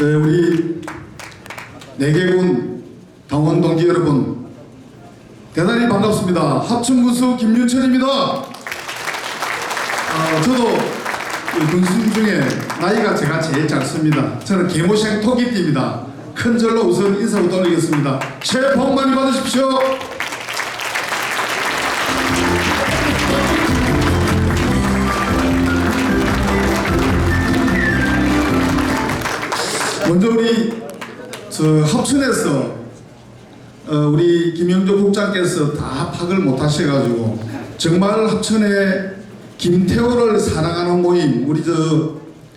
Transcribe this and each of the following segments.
네, 우리 내개군 당원 동지 여러분 대단히 반갑습니다. 합천군수 김윤철입니다. 아, 저도 이 군수 중에 나이가 제가 제일 작습니다. 저는 개모생 토끼띠입니다. 큰 절로 우선 인사부터 올리겠습니다. 새해 복 많이 받으십시오. 우리 저 합천에서 어, 우리 김영조 국장께서 다 파악을 못 하셔가지고 정말 합천에 김태호를 사랑하는 모임 우리 저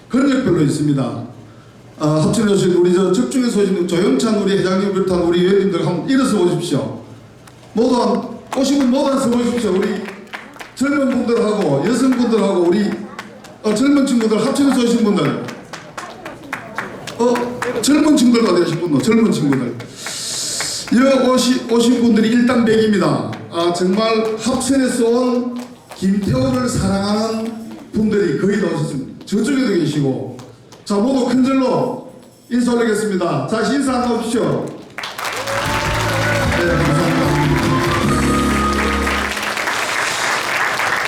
권역별로 있습니다. 어, 합천에 오신 우리 저 적중에서 오신 조영찬 우리 회장님 비롯한 우리 의원님들 한번 일어서 보십시오. 모두 한- 오신 분 모두 한서 보십시오. 우리 젊은 분들하고 여성분들하고 우리 어, 젊은 친구들 합천에서 오신 분들 어 젊은 친구들 어디 분들 젊은 친구들. 여기 오시, 오신 분들이 일당백입니다. 아 정말 합천에서 온 김태호를 사랑하는 분들이 거의 다 오셨습니다. 저쪽에도 계시고. 자 모두 큰 절로 인사 올리겠습니다. 자 인사 한번 해주십시오. 네 감사합니다.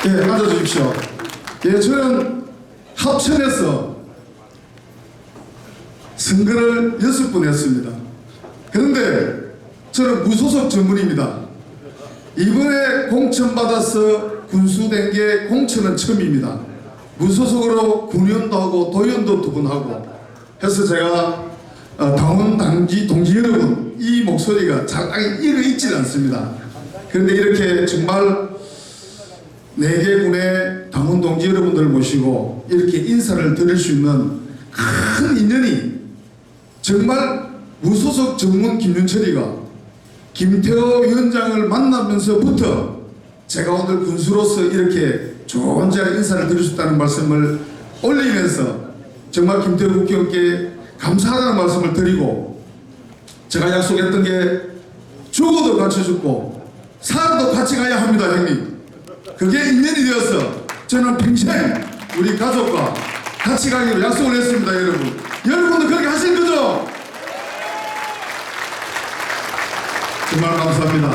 예 앉아주십시오. 예 저는 합천에서 선거를 여섯 번 했습니다. 그런데 저는 무소속 전문입니다. 이번에 공천받아서 군수된 게 공천은 처음입니다. 무소속으로 군연도 하고 도연도 두번 하고 해서 제가 어, 당원 당지 동지 여러분 이 목소리가 잘 익어 있지 않습니다. 그런데 이렇게 정말 네 개 군의 당원 동지 여러분들을 모시고 이렇게 인사를 드릴 수 있는 큰 인연이 정말 무소속 전문 김윤철이가 김태호 위원장을 만나면서부터 제가 오늘 군수로서 이렇게 좋은 자리 인사를 드릴 수 있다는 말씀을 올리면서 정말 김태호 국회의원께 감사하다는 말씀을 드리고 제가 약속했던 게 죽어도 같이 죽고 살아도 같이 가야 합니다 형님. 그게 인연이 되어서 저는 평생 우리 가족과 같이 가기로 약속을 했습니다 여러분 여러분도 그렇게 하실 거죠? 정말 감사합니다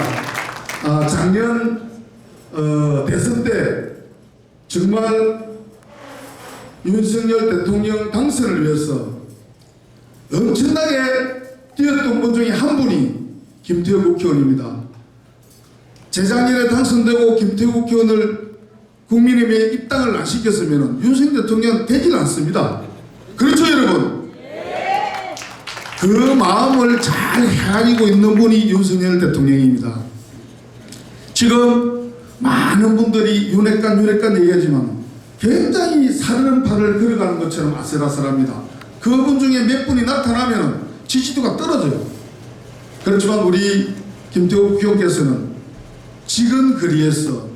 아, 작년 어, 대선 때 정말 윤석열 대통령 당선을 위해서 엄청나게 뛰었던 분 중에 한 분이 김태호 국회의원입니다 재작년에 당선되고 김태우 국회의원을 국민의힘에 입당을 안 시켰으면 윤석열 대통령 되질 않습니다. 그렇죠 여러분? 그 마음을 잘 헤아리고 있는 분이 윤석열 대통령입니다. 지금 많은 분들이 윤핵관 윤핵관 얘기하지만 굉장히 사르는 팔을 걸어가는 것처럼 아슬아슬합니다. 그분 중에 몇 분이 나타나면 지지도가 떨어져요. 그렇지만 우리 김태호 국회의원께서는 지금 거리에서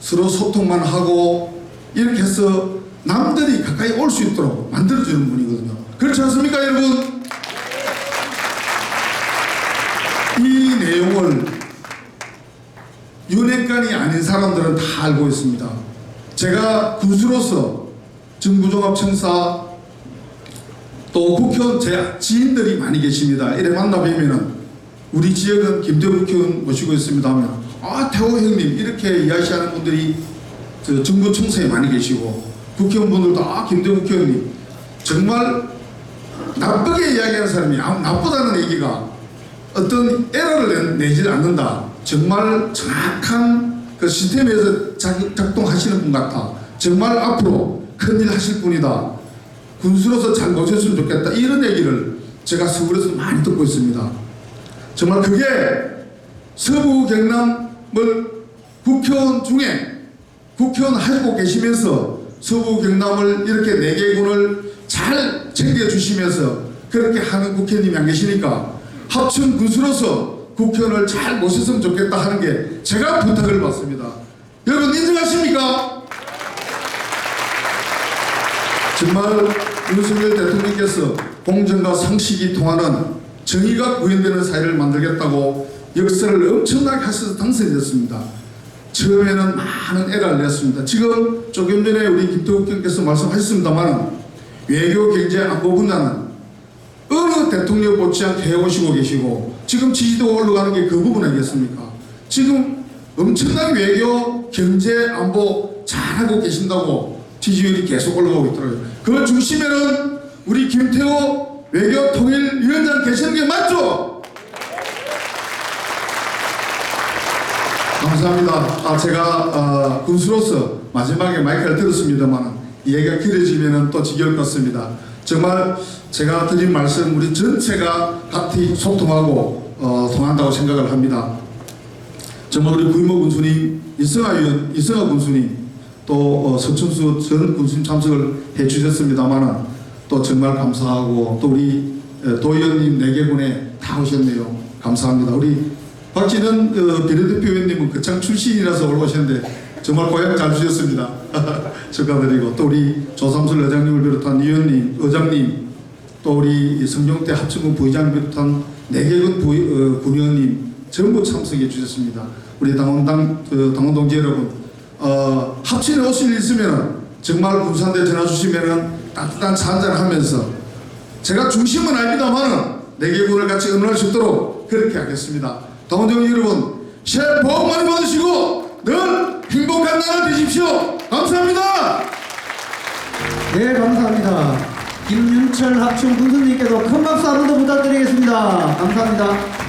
서로 소통만 하고 이렇게 해서 남들이 가까이 올 수 있도록 만들어주는 분이거든요. 그렇지 않습니까, 여러분? 이 내용을 윤핵관이 아닌 사람들은 다 알고 있습니다. 제가 군수로서 정부종합청사 또 국회의원 제 지인들이 많이 계십니다. 이래 만나 뵈면은 우리 지역은 김대우 국회의원 모시고 있습니다 하면 아 태호 형님 이렇게 이야기하는 분들이 저 정부 청사에 많이 계시고 국회의원분들도 아 김대우 국회의원님 정말 나쁘게 이야기하는 사람이 나쁘다는 얘기가 어떤 에러를 내, 내지 않는다 정말 정확한 그 시스템에서 작, 작동하시는 분 같아. 정말 앞으로 큰일 하실 분이다. 군수로서 잘 모셨으면 좋겠다. 이런 얘기를 제가 서울에서 많이 듣고 있습니다. 정말 그게 서부 경남을 국회의원 중에 국회의원 하고 계시면서 서부 경남을 이렇게 네 개 군을 잘 챙겨주시면서 그렇게 하는 국회의원님이 안 계시니까 합천 군수로서 국회의원을 잘 모셨으면 좋겠다 하는 게 제가 부탁을 받습니다. 여러분 인정하십니까? 정말 윤석열 대통령께서 공정과 상식이 통하는 정의가 구현되는 사회를 만들겠다고 역사를 엄청나게 하셔서 당선됐습니다. 처음에는 많은 애를 냈습니다. 지금 조금 전에 우리 김태욱 의원께서 말씀하셨습니다만 외교 경제 안보 분야는 계속 대통령 못지않게 해오시고 계시고 지금 지지도 올라가는 게 그 부분 아니겠습니까? 지금 엄청나게 외교, 경제, 안보 잘하고 계신다고 지지율이 계속 올라가고 있더라고요. 그 중심에는 우리 김태호 외교 통일위원장 계시는 게 맞죠? 감사합니다. 아, 제가 어, 군수로서 마지막에 마이크를 들었습니다만 이야기가 길어지면 또 지겨울 것 같습니다. 정말 제가 드린 말씀 우리 전체가 같이 소통하고 어, 통한다고 생각을 합니다. 정말 우리 구이모 군수님, 이승하 위원, 이승하 군수님, 또 어, 서천수 전 군수님 참석을 해주셨습니다만 또 정말 감사하고 또 우리 어, 도 의원님 네 개분에 다 오셨네요. 감사합니다. 우리 박진은 어, 비례대표 의원님은 거창 출신이라서 올라오셨는데 정말 고향 잘 주셨습니다. 축하드리고 또 우리 조삼술 의장님을 비롯한 의원님, 의장님 또 우리 성종대 합천군 부의장을 비롯한 네개군 부의, 어, 군의원님 전부 참석해 주셨습니다. 우리 당원당 그 당원 동지 여러분 어, 합천에 오실 일 있으면 정말 군산대 전화 주시면은 따뜻한 차 한잔 하면서 제가 중심은 아닙니다만은 네개군을 같이 응원할 수 있도록 그렇게 하겠습니다. 당원 동지 여러분 새해 복 많이 받으시고 늘 행복한 나라 되십시오. 감사합니다. 네, 감사합니다. 김윤철 합충 군수님께도 큰 박수 한번더 부탁드리겠습니다. 감사합니다.